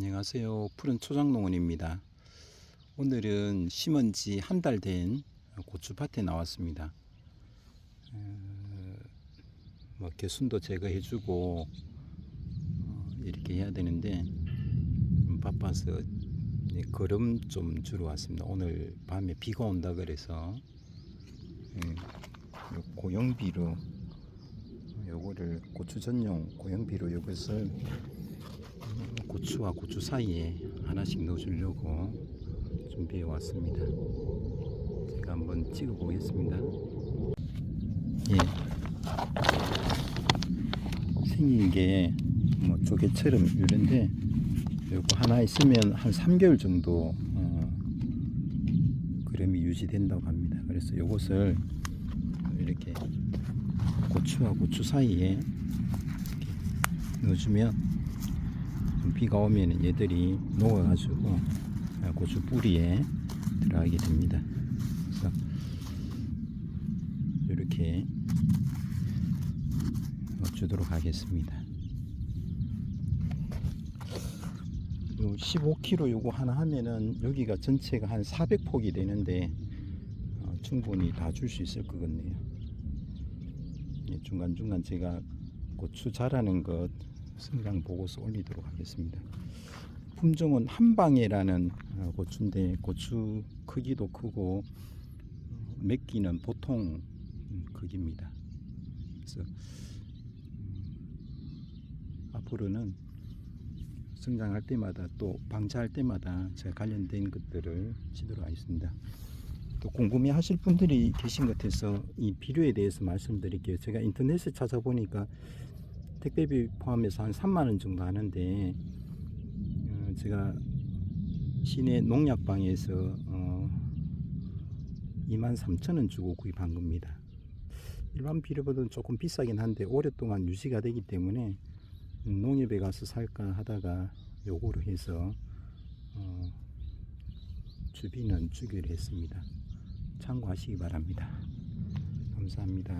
안녕하세요. 푸른 초장농원입니다. 오늘은 심은 지 한 달 된 고추밭에 나왔습니다. 어, 뭐 개순도 제거해주고 어, 이렇게 해야 되는데 음, 바빠서 걸음 좀 주러 왔습니다. 오늘 밤에 비가 온다 그래서 예, 요 고용비로 요거를 고추 전용 고용비로 요것을 고추와 고추 사이에 하나씩 넣어주려고 준비해 왔습니다. 제가 한번 찍어 보겠습니다. 예. 생긴 게 뭐 조개처럼 이런데 요거 하나 있으면 한 3개월 정도 어, 그램이 유지된다고 합니다. 그래서 요것을 이렇게 고추와 고추 사이에 넣어주면 좀 비가 오면 얘들이 녹아가지고 고추 뿌리에 들어가게 됩니다. 그래서 이렇게 주도록 하겠습니다. 요 15kg 요거 하나 하면은 여기가 전체가 한 400폭이 되는데 어, 충분히 다 줄 수 있을 것 같네요. 예, 중간중간 제가 고추 자라는 것 성장 보고서 올리도록 하겠습니다. 품종은 한방에라는 어, 고추인데 고추 크기도 크고 어, 맺기는 보통 음, 크기입니다. 그래서 음, 앞으로는 성장할 때마다 또 방치할 때마다 제가 관련된 것들을 치도록 하겠습니다. 또 궁금해 하실 분들이 계신 것 같아서 이 비료에 대해서 말씀드릴게요. 제가 인터넷에 찾아보니까 택배비 포함해서 한 3만 원 정도 하는데 어, 제가 시내 농약방에서 어, 2만 3천 원 주고 구입한 겁니다. 일반 비료보다는 조금 비싸긴 한데 오랫동안 유지가 되기 때문에 음, 농협에 가서 살까 하다가 요거로 해서 어, 주비는 주기로 했습니다. 참고하시기 바랍니다. 감사합니다.